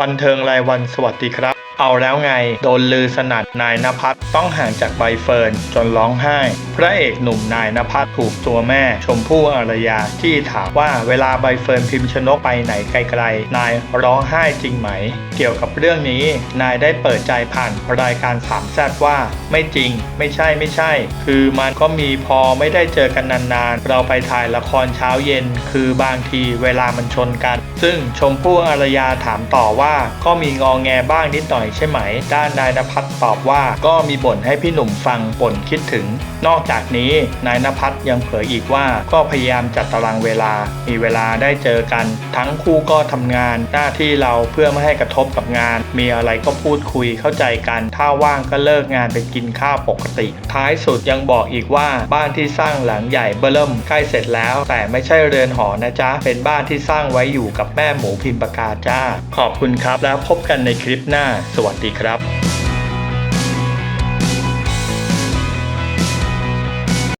บันเทิงรายวันสวัสดีครับ เอาแล้วไง โดนลือสนัดนายนภัสต้องห่างจากใบเฟิร์นจนร้องไห้ พระเอกหนุ่มนายนภัสถูกตัวแม่ ชมพู่อารยาที่ถามว่าเวลาใบเฟิร์นพิมพ์ชนกไปไหนไกลๆ นายร้องไห้จริงไหม เกี่ยวกับเรื่องนี้ นายได้เปิดใจผ่านรายการสามแซดว่า ไม่จริง ไม่ใช่ไม่ใช่ คือมันก็มีพอไม่ได้เจอกันนานๆ เราไปถ่ายละครเช้าเย็น คือบางทีเวลามันชนกัน ซึ่งชมพู่อารยาถามต่อว่าก็มีงองแงบ้างนิดหน่อยใช่ไหม ด้านนายนภัสตอบว่าก็มีบ่นให้พี่หนุ่มฟังบ่นคิดถึง นอกจากนี้นายนภัสยังเผยอีกว่าก็พยายามจัดตารางเวลา มีเวลาได้เจอกัน ทั้งคู่ก็ทำงานหน้าที่เราเพื่อไม่ให้กระทบกับงาน มีอะไรก็พูดคุยเข้าใจกัน ถ้าว่างก็เลิกงานไปกินข้าวปกติ ท้ายสุดยังบอกอีกว่าบ้านที่สร้างหลังใหญ่เบิ่มใกล้เสร็จแล้ว แต่ไม่ใช่เรือนหอนะจ๊ะ เป็นบ้านที่สร้างไว้อยู่กับแม่หมูพิมพ์ปากกาจ้า ขอบคุณครับแล้วพบกันในคลิปหน้าสวัสดีครับ